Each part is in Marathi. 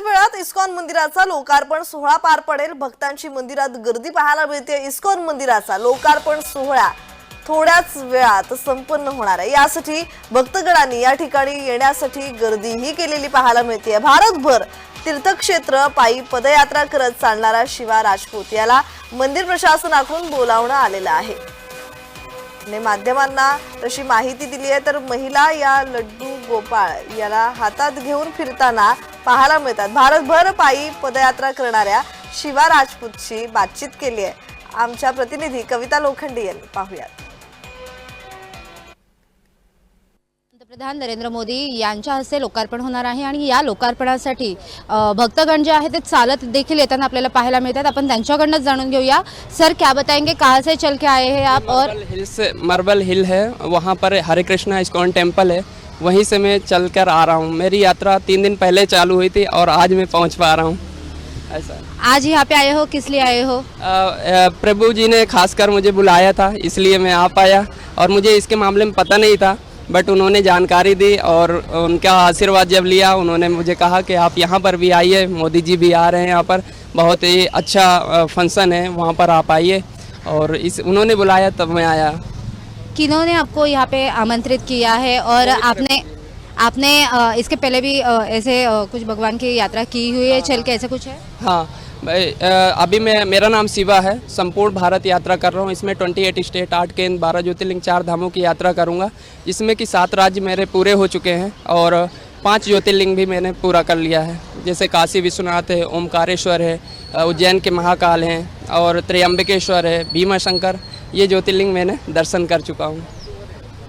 वेळात इस्कॉन मंदिराचा लोकार्पण सोहळा पार पडेल. भक्तांची मंदिरात गर्दी पाहायला मिळते. इस्कॉन मंदिराचा लोकार्पण सोहळा थोड्याच वेळात संपन्न होणार आहे. यासाठी भक्तगणांनी या ठिकाणी येण्यासाठी गर्दीही केलेली पाहायला मिळते. भारतभर तीर्थक्षेत्र पायी पदयात्रा करत चालणारा शिवा राजपूत याला मंदिर प्रशासनाकडून बोलावणं आलेलं आहे. ने माध्यमांना तशी माहिती दिली आहे. तर महिला या लड्डू गोपाळ याला हातात घेऊन फिरताना पाहायला मिळतात. भारतभर पायी पदयात्रा करणाऱ्या शिवा राजपूतशी बातचीत केली आहे. आमच्या प्रतिनिधी कविता लोखंडे यांनी पाहुयात. पंतप्रधान नरेंद्र मोदी यांच्या हस्ते लोकार्पण होणार आहे आणि या लोकार्पणासाठी अ, भक्तगण जे आहे ते चालत देखील येताना आपल्याला पाहायला मिळतात. आपण त्यांच्याकडनंच जाणून घेऊया. सर क्या बताएंगे? कहाँ से चल के आए हैं आप और मार्बल हिल से मार्बल हिल है। वहाँ पर हरे कृष्णा इस्कॉन टेम्पल है। वहीं से मैं चल कर आ रहा हूँ। मेरी यात्रा तीन दिन पहले चालू हुई थी और आज मैं पहुँच पा रहा हूँ। ऐसा। आज यहाँ पे आए हो? किस लिए आए हो? प्रभु जी ने खासकर मुझे बुलाया था इसलिए मैं आ पाया और मुझे इसके मामले में पता नहीं था बट उन्होंने जानकारी दी और उनका आशीर्वाद जब लिया उन्होंने मुझे कहा कि आप यहाँ पर भी आइए मोदी जी भी आ रहे हैं यहाँ पर बहुत ही अच्छा फ़ंक्शन है वहाँ पर आप आइए और इस उन्होंने बुलाया तब मैं आया। किन्होंने आपको यहाँ पे आमंत्रित किया है और आपने आपने इसके पहले भी ऐसे कुछ भगवान की यात्रा की हुई है चल के ऐसा कुछ है? हाँ भाई, अभी मैं मेरा नाम शिवा है संपूर्ण भारत यात्रा कर रहा हूँ। इसमें 28 स्टेट आठ केंद्र बारह ज्योतिर्लिंग चार धामों की यात्रा करूँगा। जिसमें कि सात राज्य मेरे पूरे हो चुके हैं और पाँच ज्योतिर्लिंग भी मैंने पूरा कर लिया है। जैसे काशी विश्वनाथ है ओमकारेश्वर है उज्जैन के महाकाल हैं और त्र्यंबकेश्वर है भीमा शंकर ये ज्योतिर्लिंग मैंने दर्शन कर चुका हूँ।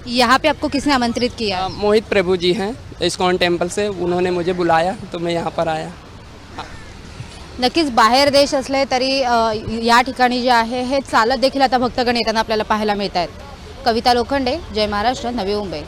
यहाँ पे आपको किसने आमंत्रित किया? मोहित प्रभु जी हैं इस्कॉन टेम्पल से उन्होंने मुझे बुलाया तो मैं यहाँ पर आया। नक्कीच बाहेर देश असले तरी या ठिकाणी जे आहे हे चालत देखील आता भक्तगण येताना आपल्याला पाहायला मिळत आहेत कविता लोखंडे जय महाराष्ट्र नवी मुंबई.